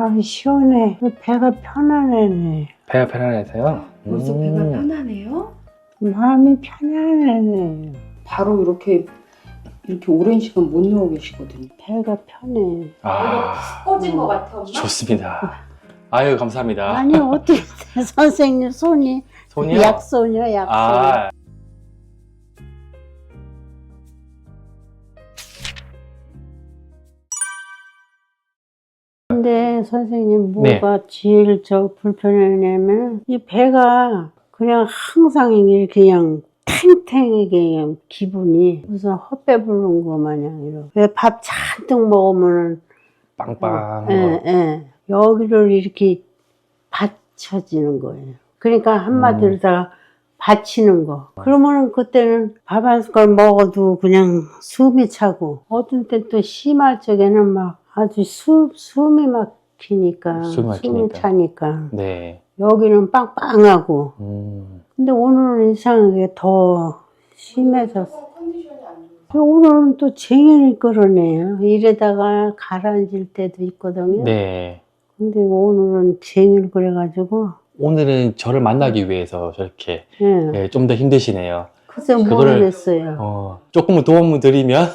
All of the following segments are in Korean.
아, 시원해. 배가 편안하네. 배가 편안해서요? 벌써 음. 배가 편하네요. 마음이 편안하네. 바로 이렇게 이렇게 오랜 시간 못 누워 계시거든요. 배가 편해. 아, 꺼진 것 같아, 엄마. 좋습니다. 아유, 감사합니다. 아니, 어떻게 선생님 손이 손이요? 약손이야, 약손. 아, 근데 선생님 네. 뭐가 제일 저 불편하냐면 이 배가 그냥 항상 이렇게 그냥 탱탱하게 그냥 기분이 무슨 헛배 부른 거 마냥 이렇게 왜 밥 잔뜩 먹으면은 빵빵. 예, 예. 여기를 이렇게 받쳐지는 거예요. 그러니까 한마디로 음. 다 받치는 거. 그러면은 그때는 밥 한 숟갈 먹어도 그냥 숨이 차고, 어떤 때 또 심할 적에는 막 아주 숨, 숨이 막히니까, 숨이 막히니까. 차니까. 네. 여기는 빵빵하고. 음. 근데 오늘은 이상하게 더 심해졌어. 컨디션이 안 좋아. 오늘은 또 쟁여를 끌어내요. 이래다가 가라앉을 때도 있거든요. 네. 근데 오늘은 쟁여를 그래가지고, 오늘은 저를 만나기 위해서 저렇게 예. 좀 더 힘드시네요. 글쎄 그거를- 모르겠어요. 어, 조금 도움을 드리면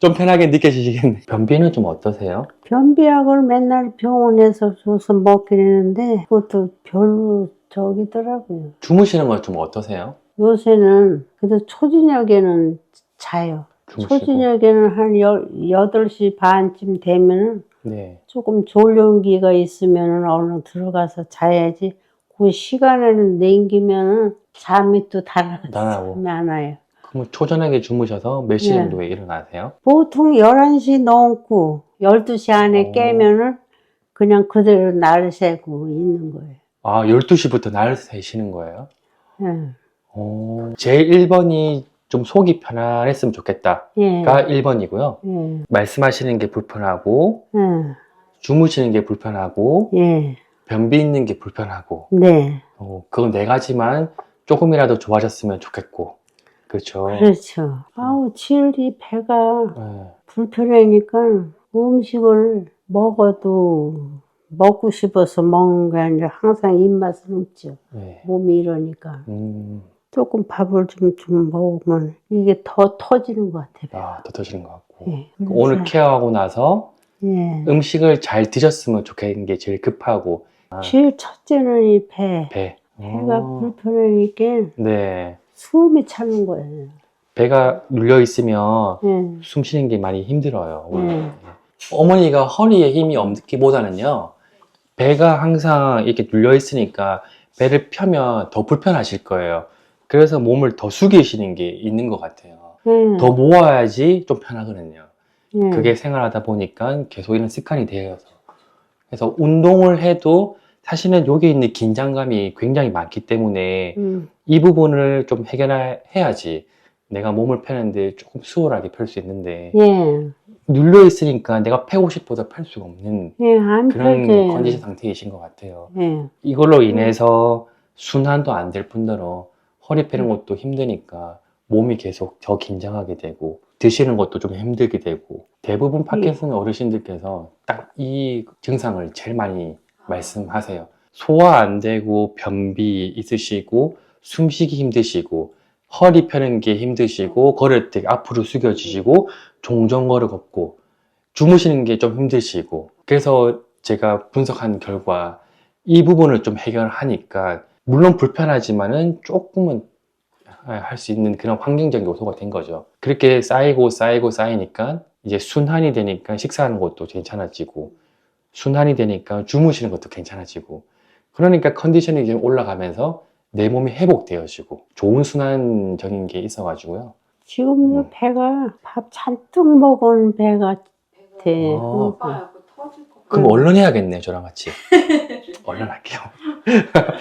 좀 편하게 느껴지시겠네요. 변비는 좀 어떠세요? 변비약을 맨날 병원에서 줘서 먹긴 했는데, 그것도 별로 저기더라고요. 주무시는 건 좀 어떠세요? 요새는, 그래도 초저녁에는 자요. 주무시고. 초저녁에는 한 여, 8시 반쯤 되면은 네. 조금 졸려온 기가 있으면은 얼른 들어가서 자야지. 그 시간을 남기면은 잠이 또 달아나서 달아나고. 잠이 안 와요. 그럼 초저녁에 주무셔서 몇 시 네. 정도에 일어나세요? 보통 11시 넘고 12시 안에 오. 깨면은 그냥 그대로 날 새고 있는 거예요. 아, 12시부터 날 새시는 거예요? 예. 어, 제 1번이 좀 속이 편안했으면 좋겠다가 예. 1번이고요. 예. 말씀하시는 게 불편하고, 예. 주무시는 게 불편하고, 예. 변비 있는 게 불편하고, 네. 어, 그건 네 가지만 조금이라도 좋아졌으면 좋겠고. 그렇죠. 그렇죠. 아우, 칠이 배가 네. 불편하니까 음식을 먹어도 먹고 싶어서 먹는 게 아니라 항상 입맛은 없죠. 네. 몸이 이러니까. 음, 조금 밥을 좀, 좀 먹으면 이게 더 터지는 것 같아요. 배가. 아, 더 터지는 것 같고. 예. 오늘 케어하고 나서 예. 음식을 잘 드셨으면 좋겠는 게 제일 급하고, 아, 제일 첫째는 이 배. 배. 배가 어, 불편하니까 네. 숨이 차는 거예요. 배가 눌려 있으면 예. 숨 쉬는 게 많이 힘들어요. 원래. 네. 어머니가 허리에 힘이 없기보다는요, 배가 항상 이렇게 눌려 있으니까 배를 펴면 더 불편하실 거예요. 그래서 몸을 더 숙이시는 게 있는 것 같아요. 예. 더 모아야지 좀 편하거든요. 예. 그게 생활하다 보니까 계속 이런 습관이 되어서. 그래서 운동을 해도 사실은 여기 있는 긴장감이 굉장히 많기 때문에 음. 이 부분을 좀 해결해야지 내가 몸을 펴는데 조금 수월하게 펼 수 있는데 예. 눌려 있으니까 내가 펴고 싶어도 펼 수가 없는 예, 안 그런 펴져요. 컨디션 상태이신 것 같아요. 예. 이걸로 인해서 순환도 안 될 뿐더러 허리 펴는 것도 힘드니까 몸이 계속 더 긴장하게 되고 드시는 것도 좀 힘들게 되고 대부분 파킨슨 어르신들께서 딱 이 증상을 제일 많이 말씀하세요. 소화 안 되고 변비 있으시고 숨쉬기 힘드시고 허리 펴는 게 힘드시고 걸을 때 앞으로 숙여지시고 종종 걸어 걷고 주무시는 게 좀 힘드시고 그래서 제가 분석한 결과 이 부분을 좀 해결하니까 물론 불편하지만은 조금은 할 수 있는 그런 환경적인 요소가 된 거죠. 그렇게 쌓이고 쌓이고 쌓이니까 이제 순환이 되니까 식사하는 것도 괜찮아지고 순환이 되니까 주무시는 것도 괜찮아지고 그러니까 컨디션이 이제 올라가면서 내 몸이 회복되어지고 좋은 순환적인 게 있어가지고요. 지금도 음. 배가 밥 잔뜩 먹은 배 같아. 어. 오빠 터질 것 그럼 음. 얼른 해야겠네요, 저랑 같이. 얼른 할게요.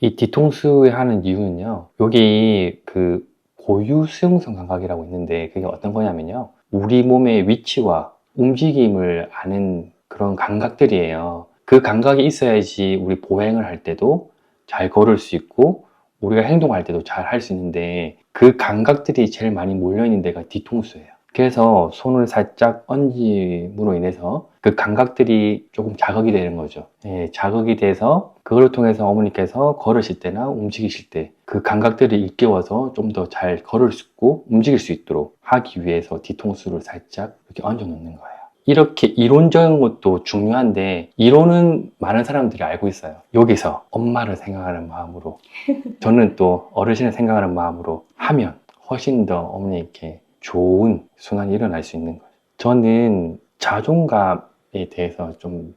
이 뒤통수에 하는 이유는요, 여기 그 고유 수용성 감각이라고 있는데, 그게 어떤 거냐면요, 우리 몸의 위치와 움직임을 아는 그런 감각들이에요. 그 감각이 있어야지 우리 보행을 할 때도 잘 걸을 수 있고, 우리가 행동할 때도 잘 할 수 있는데, 그 감각들이 제일 많이 몰려있는 데가 뒤통수예요. 그래서 손을 살짝 얹음으로 인해서 그 감각들이 조금 자극이 되는 거죠. 예, 자극이 돼서 그걸 통해서 어머니께서 걸으실 때나 움직이실 때 그 감각들이 일깨워서 좀 더 잘 걸을 수 있고 움직일 수 있도록 하기 위해서 뒤통수를 살짝 이렇게 얹어 놓는 거예요. 이렇게 이론적인 것도 중요한데 이론은 많은 사람들이 알고 있어요. 여기서 엄마를 생각하는 마음으로 저는 또 어르신을 생각하는 마음으로 하면 훨씬 더 어머니께 좋은 순환이 일어날 수 있는 거예요. 저는 자존감에 대해서 좀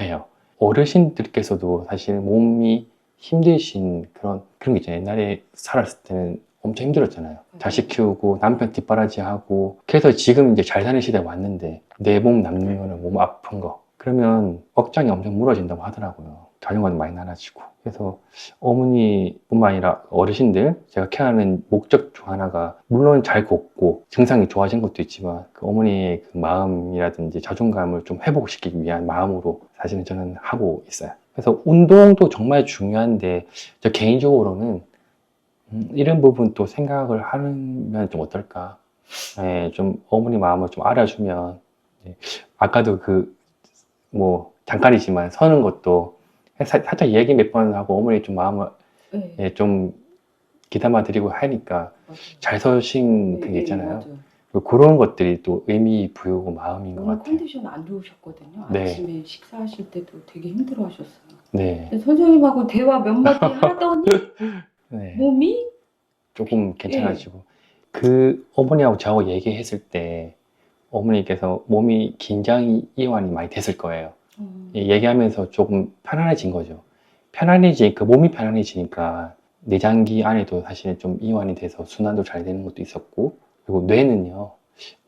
해요. 어르신들께서도 사실 몸이 힘드신 그런 그런 게 있잖아요. 옛날에 살았을 때는 엄청 힘들었잖아요. 자식 키우고 남편 뒷바라지하고 그래서 지금 이제 잘 사는 시대에 왔는데 내 몸 남는 거는 몸 아픈 거 그러면 억장이 엄청 무너진다고 하더라고요. 자존감도 많이 낮아지고 그래서 어머니뿐만 아니라 어르신들 제가 케어하는 목적 중 하나가 물론 잘 걷고 증상이 좋아진 것도 있지만 그 어머니의 그 마음이라든지 자존감을 좀 회복시키기 위한 마음으로 사실은 저는 하고 있어요. 그래서 운동도 정말 중요한데 저 개인적으로는 음, 이런 부분 또 생각을 하면 좀 어떨까? 예, 좀 어머니 마음을 좀 알아주면 예, 아까도 그 뭐 잠깐이지만 서는 것도 사- 살짝 얘기 몇 번 하고 어머니 좀 마음을 네. 예, 좀 기담아 드리고 하니까. 잘 서신 네, 그게 네, 있잖아요. 맞아요. 그런 것들이 또 의미 부여고 마음인 것 오늘 같아요. 컨디션 안 좋으셨거든요. 네. 아침에 식사하실 때도 되게 힘들어 하셨어요. 네, 근데 선생님하고 대화 몇 마디 하더니 네. 몸이 조금 괜찮아지고 그 어머니하고 저하고 얘기했을 때 어머니께서 몸이 긴장이 이완이 많이 됐을 거예요. 음, 예, 얘기하면서 조금 편안해진 거죠. 편안해지, 그 몸이 편안해지니까 내장기 안에도 사실은 좀 이완이 돼서 순환도 잘 되는 것도 있었고, 그리고 뇌는요,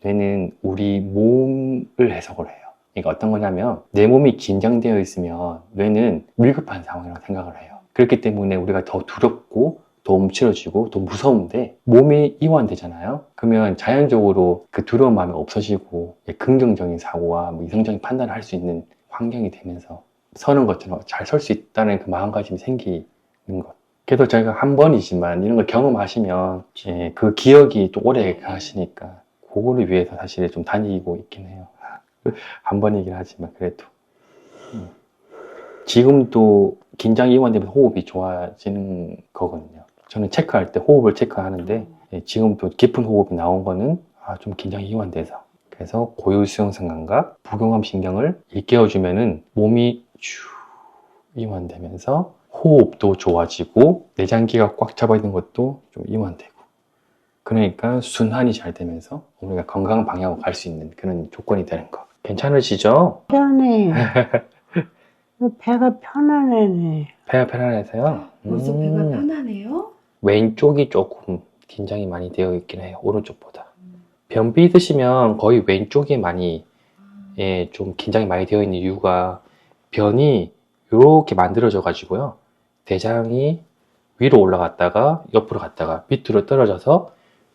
뇌는 우리 몸을 해석을 해요. 그러니까 어떤 거냐면, 내 몸이 긴장되어 있으면 뇌는 밀급한 상황이라고 생각을 해요. 그렇기 때문에 우리가 더 두렵고, 더 움츠러지고, 더 무서운데, 몸이 이완되잖아요? 그러면 자연적으로 그 두려운 마음이 없어지고, 예, 긍정적인 사고와 뭐 이성적인 판단을 할 수 있는 환경이 되면서 서는 것처럼 잘 설 수 있다는 그 마음가짐이 생기는 것. 그래도 저희가 한 번이지만 이런 걸 경험하시면 예, 그 기억이 또 오래 가시니까 그거를 위해서 사실 좀 다니고 있긴 해요. 한 번이긴 하지만 그래도. 음. 지금도 긴장 이완되면 호흡이 좋아지는 거거든요. 저는 체크할 때 호흡을 체크하는데 예, 지금도 깊은 호흡이 나온 거는 아, 좀 긴장이 이완돼서 그래서 고유 수용성 감각, 부경감 신경을 일깨워주면은 몸이 쭉 이완되면서 호흡도 좋아지고 내장기가 꽉 잡아 있는 것도 좀 이완되고 그러니까 순환이 잘 되면서 우리가 건강한 방향으로 갈 수 있는 그런 조건이 되는 거 괜찮으시죠? 편해. 배가 편안해. 배가 편안해서요? 벌써 음, 배가 편하네요. 왼쪽이 조금 긴장이 많이 되어 있긴 해요 오른쪽보다 변비 드시면 거의 왼쪽에 많이 예, 좀 긴장이 많이 되어 있는 이유가 변이 이렇게 만들어져 가지고요. 대장이 위로 올라갔다가 옆으로 갔다가 밑으로 떨어져서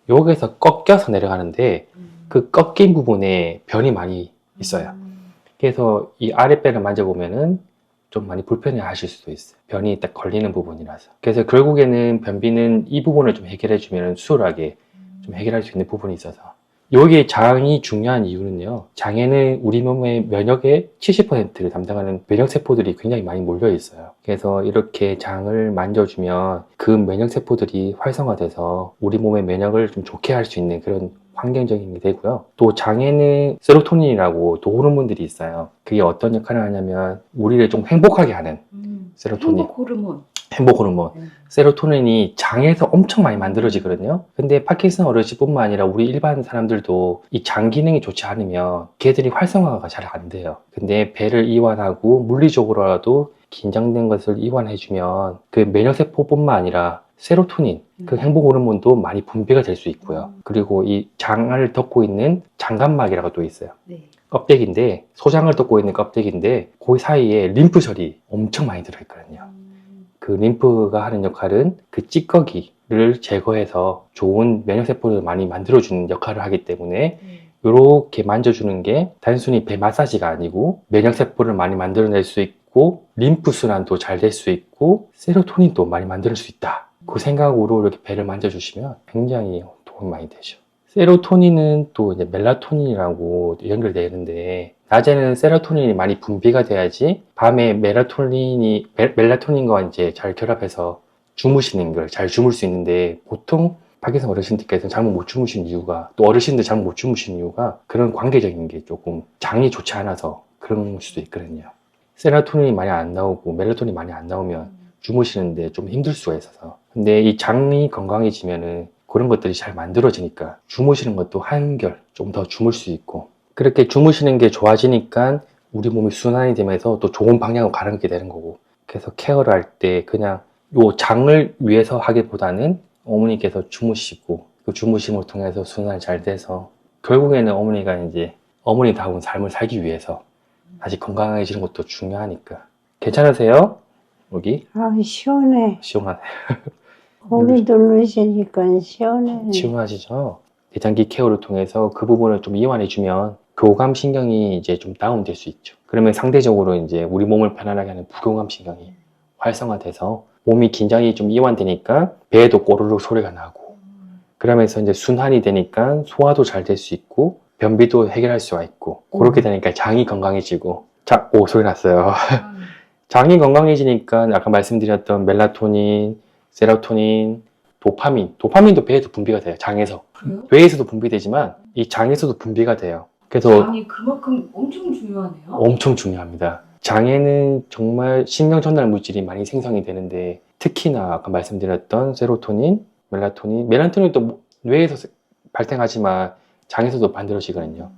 여기서 꺾여서 내려가는데 음. 그 꺾인 부분에 변이 많이 있어요. 음. 그래서 이 아랫배를 만져보면은 좀 많이 불편해 하실 수도 있어요. 변이 딱 걸리는 부분이라서. 그래서 결국에는 변비는 이 부분을 좀 해결해 주면 수월하게 좀 해결할 수 있는 부분이 있어서 여기 장이 중요한 이유는요. 장에는 우리 몸의 면역의 70%를 담당하는 면역세포들이 굉장히 많이 몰려 있어요. 그래서 이렇게 장을 만져주면 그 면역세포들이 활성화돼서 우리 몸의 면역을 좀 좋게 할 수 있는 그런 환경적인 게 되고요. 또 장에는 세로토닌이라고 또 호르몬들이 있어요. 그게 어떤 역할을 하냐면 우리를 좀 행복하게 하는 음. 세로토닌. 행복 호르몬. 행복 호르몬. 음. 세로토닌이 장에서 엄청 많이 만들어지거든요. 근데 파킨슨 어르신뿐만 아니라 우리 일반 사람들도 이 장 기능이 좋지 않으면 걔들이 활성화가 잘 안 돼요. 근데 배를 이완하고 물리적으로라도 긴장된 것을 이완해주면 그 면역세포뿐만 아니라 세로토닌, 그 음. 행복 호르몬도 많이 분비가 될 수 있고요. 그리고 이 장을 덮고 있는 장간막이라고 또 있어요. 네. 껍데기인데 소장을 덮고 있는 껍데기인데 그 사이에 림프절이 엄청 많이 들어있거든요. 음. 그 림프가 하는 역할은 그 찌꺼기를 제거해서 좋은 면역세포를 많이 만들어주는 역할을 하기 때문에 네. 이렇게 만져주는 게 단순히 배 마사지가 아니고 면역세포를 많이 만들어낼 수 있고 림프 순환도 잘 될 수 있고 세로토닌도 많이 만들 수 있다. 그 생각으로 이렇게 배를 만져주시면 굉장히 도움이 많이 되죠. 세로토닌은 또 이제 멜라토닌이라고 연결되는데 낮에는 세로토닌이 많이 분비가 돼야지 밤에 멜라토닌이 멜- 멜라토닌과 이제 잘 결합해서 주무시는 걸 잘 주물 수 있는데 보통 박혜성 어르신들께서는 잠을 못 주무시는 이유가 또 어르신들 잠을 못 주무시는 이유가 그런 관계적인 게 조금 장이 좋지 않아서 그런 수도 있거든요. 세로토닌이 많이 안 나오고 멜라토닌이 많이 안 나오면 주무시는데 좀 힘들 수가 있어서 근데 이 장이 건강해지면은 그런 것들이 잘 만들어지니까 주무시는 것도 한결 좀 더 주물 수 있고 그렇게 주무시는 게 좋아지니까 우리 몸이 순환이 되면서 또 좋은 방향으로 가는 게 되는 거고 그래서 케어를 할 때 그냥 요 장을 위해서 하기보다는 어머니께서 주무시고 그 주무심을 통해서 순환이 잘 돼서 결국에는 어머니가 이제 어머니다운 삶을 살기 위해서 다시 건강해지는 것도 중요하니까 괜찮으세요? 여기 아, 시원해. 시원하네 거기 누르시니까 시원해. 시원하시죠? 대장기 케어를 통해서 그 부분을 좀 이완해 주면 교감 신경이 이제 좀 다운될 수 있죠. 그러면 상대적으로 이제 우리 몸을 편안하게 하는 부교감 신경이 활성화돼서 몸이 긴장이 좀 이완되니까 배에도 꼬르륵 소리가 나고 그러면서 이제 순환이 되니까 소화도 잘 될 수 있고 변비도 해결할 수가 있고 그렇게 되니까 장이 건강해지고 자, 오 소리 났어요. 장이 건강해지니까 아까 말씀드렸던 멜라토닌, 세로토닌, 도파민, 도파민도 배에서 분비가 돼요. 장에서. 뇌에서도 분비되지만 이 장에서도 분비가 돼요. 그래서 장이 그만큼 엄청 중요하네요. 엄청 중요합니다. 장에는 정말 신경 전달 물질이 많이 생성이 되는데 특히나 아까 말씀드렸던 세로토닌, 멜라토닌, 멜라토닌도 뭐 뇌에서 세- 발생하지만 장에서도 만들어지거든요.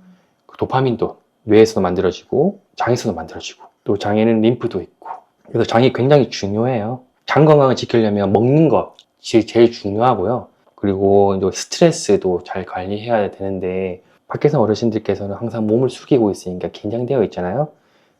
그 도파민도 뇌에서도 만들어지고 장에서도 만들어지고 또 장에는 림프도 있고 그래서 장이 굉장히 중요해요. 장 건강을 지키려면 먹는 것이 제일 중요하고요. 그리고 스트레스도 잘 관리해야 되는데 밖에서 어르신들께서는 항상 몸을 숙이고 있으니까 긴장되어 있잖아요.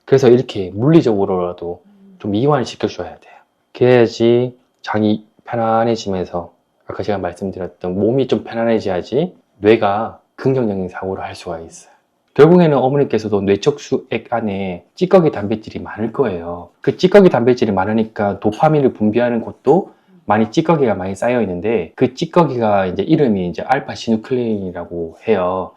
그래서 이렇게 물리적으로라도 좀 이완을 시켜줘야 돼요. 그래야지 장이 편안해지면서 아까 제가 말씀드렸던 몸이 좀 편안해져야지 뇌가 긍정적인 사고를 할 수가 있어요. 결국에는 어머니께서도 뇌척수액 안에 찌꺼기 단백질이 많을 거예요. 그 찌꺼기 단백질이 많으니까 도파민을 분비하는 곳도 많이 찌꺼기가 많이 쌓여 있는데 그 찌꺼기가 이제 이름이 이제 알파 시누클레인이라고 해요.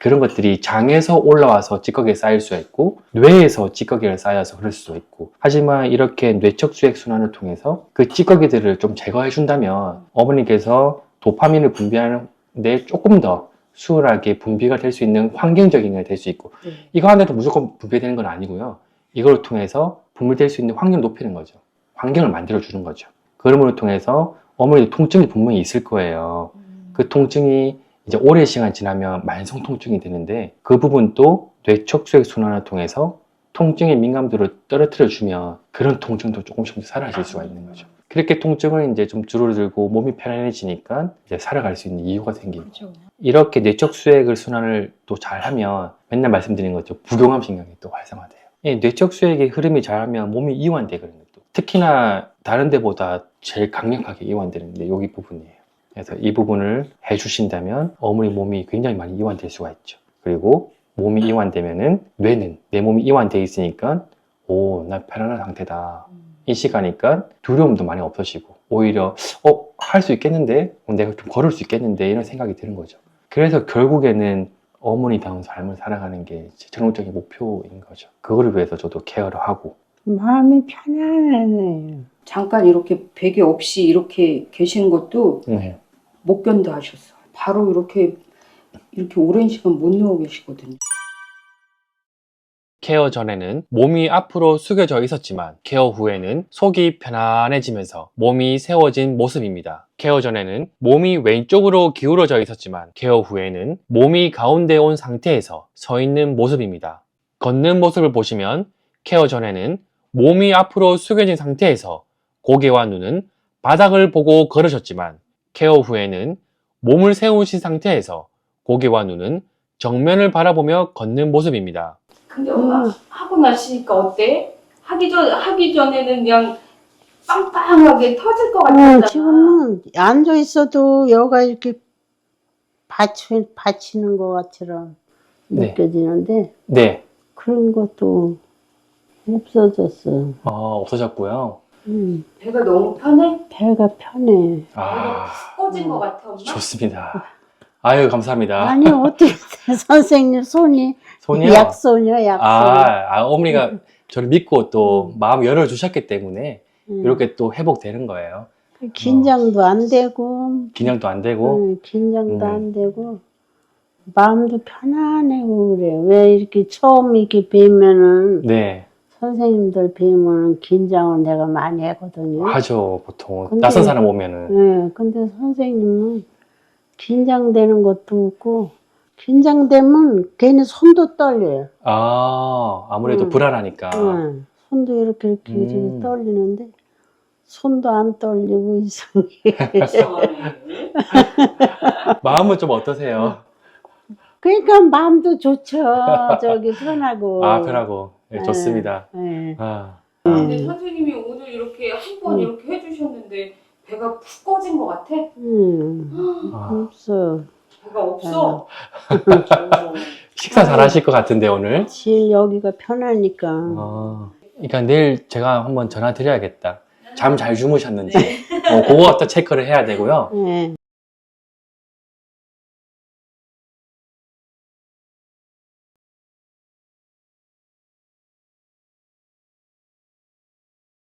그런 것들이 장에서 올라와서 찌꺼기에 쌓일 수가 있고 뇌에서 찌꺼기가 쌓여서 그럴 수도 있고 하지만 이렇게 뇌척수액 순환을 통해서 그 찌꺼기들을 좀 제거해 준다면 어머니께서 도파민을 분비하는데 조금 더 수월하게 분비가 될 수 있는 환경적인 게 될 수 있고 네. 이거 하나도 무조건 분배되는 건 아니고요. 이걸 통해서 분배될 수 있는 확률을 높이는 거죠. 환경을 만들어 주는 거죠. 그럼을 통해서 어머니도 통증이 분명히 있을 거예요. 그 통증이 이제 오랜 시간 지나면 만성 통증이 되는데 그 부분도 뇌척수액 순환을 통해서 통증의 민감도를 떨어뜨려 주면 그런 통증도 조금씩 사라질 수가 있는 거죠. 그렇게 통증을 이제 좀 줄어들고 몸이 편안해지니까 이제 살아갈 수 있는 이유가 생기고 그렇죠. 이렇게 뇌적 수액을 순환을 또 잘하면 맨날 말씀드린 것처럼 부경함 신경이 또 활성화돼요. 이 뇌적 수액의 흐름이 잘하면 몸이 이완되거든요. 또. 특히나 다른 데보다 제일 강력하게 이완되는 게 여기 부분이에요. 그래서 이 부분을 해주신다면 어머니 몸이 굉장히 많이 이완될 수가 있죠. 그리고 몸이 이완되면은 뇌는 내 몸이 이완돼 있으니까 오, 나 편안한 상태다. 이 시가니까 두려움도 많이 없어지고 오히려 어, 할 수 있겠는데? 어, 내가 좀 걸을 수 있겠는데? 이런 생각이 드는 거죠. 그래서 결국에는 어머니다운 삶을 살아가는 게 제 전형적인 목표인 거죠. 그거를 위해서 저도 케어를 하고 마음이 편안해요. 잠깐 이렇게 베개 없이 이렇게 계시는 것도 네. 못 견뎌 하셨어요. 바로 이렇게 이렇게 오랜 시간 못 누워 계시거든요. 케어 전에는 몸이 앞으로 숙여져 있었지만 케어 후에는 속이 편안해지면서 몸이 세워진 모습입니다. 케어 전에는 몸이 왼쪽으로 기울어져 있었지만 케어 후에는 몸이 가운데 온 상태에서 서 있는 모습입니다. 걷는 모습을 보시면 케어 전에는 몸이 앞으로 숙여진 상태에서 고개와 눈은 바닥을 보고 걸으셨지만 케어 후에는 몸을 세우신 상태에서 고개와 눈은 정면을 바라보며 걷는 모습입니다. 근데 엄마 음. 하고 나시니까 어때? 하기 전 하기 전에는 그냥 빵빵하게 터질 것 같았잖아. 어, 지금은 앉아 있어도 여가 이렇게 받치, 받치는 것 같처럼 네. 느껴지는데 네, 그런 것도 없어졌어. 어, 없어졌고요. 음, 배가 너무 편해? 배가 편해. 아, 꺼진 것 같아 엄마. 좋습니다. 아유, 감사합니다. 아니 어떻게 돼? 선생님 손이 손이요? 약손이요 약손. 아, 아, 어머니가 저를 믿고 또 음. 마음 열어주셨기 때문에 음. 이렇게 또 회복되는 거예요. 긴장도 안 되고 긴장도 안 되고. 음, 긴장도 음. 안 되고 마음도 편안해고 그래. 왜 이렇게 처음 이렇게 뵈면은 네, 선생님들 뵈면은 긴장을 내가 많이 하거든요. 하죠, 보통. 근데- 낯선 사람 오면은. 네, 근데 선생님은 긴장되는 것도 없고 긴장되면 괜히 손도 떨려요. 아, 아무래도 음. 불안하니까. 네, 손도 이렇게 이렇게, 이렇게 음. 떨리는데 손도 안 떨리고 이상해. 마음은 좀 어떠세요? 그러니까 마음도 좋죠. 저기 편하고. 아, 편하고. 네, 네. 좋습니다. 네. 아, 근데 음. 선생님이 오늘 이렇게 한 번 음. 이렇게 해주셨는데 배가 푹 꺼진 것 같아? 음, 아, 없어. 배가 없어? 식사 잘 하실 것 같은데, 오늘? 제일 여기가 편하니까. 아, 그러니까 내일 제가 한번 전화 드려야겠다. 잠 잘 주무셨는지. 어, 그거 또 체크를 해야 되고요. 네.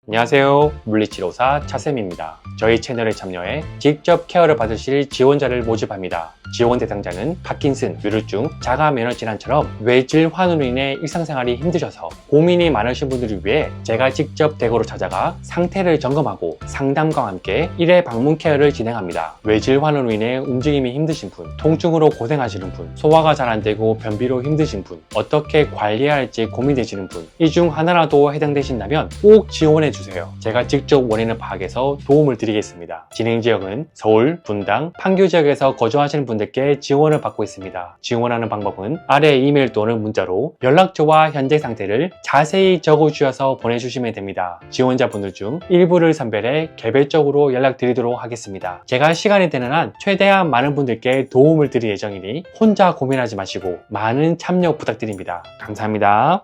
안녕하세요. 물리치료사 차쌤입니다. 저희 채널에 참여해 직접 케어를 받으실 지원자를 모집합니다. 지원 대상자는 파킨슨, 뇌루증, 자가 면허 질환처럼 뇌질 환으로 인해 일상생활이 힘드셔서 고민이 많으신 분들을 위해 제가 직접 대구로 찾아가 상태를 점검하고 상담과 함께 1회 방문 케어를 진행합니다. 뇌질 환으로 인해 움직임이 힘드신 분, 통증으로 고생하시는 분, 소화가 잘 안 되고 변비로 힘드신 분, 어떻게 관리해야 할지 고민되시는 분, 이 중 하나라도 해당되신다면 꼭 지원해 주세요. 제가 직접 원인을 파악해서 도움을 드리겠습니다. 진행 지역은 서울, 분당, 판교 지역에서 거주하시는 분들께 지원을 받고 있습니다. 지원하는 방법은 아래 이메일 또는 문자로 연락처와 현재 상태를 자세히 적어 주셔서 보내주시면 됩니다. 지원자분들 중 일부를 선별해 개별적으로 연락드리도록 하겠습니다. 제가 시간이 되는 한 최대한 많은 분들께 도움을 드릴 예정이니 혼자 고민하지 마시고 많은 참여 부탁드립니다. 감사합니다.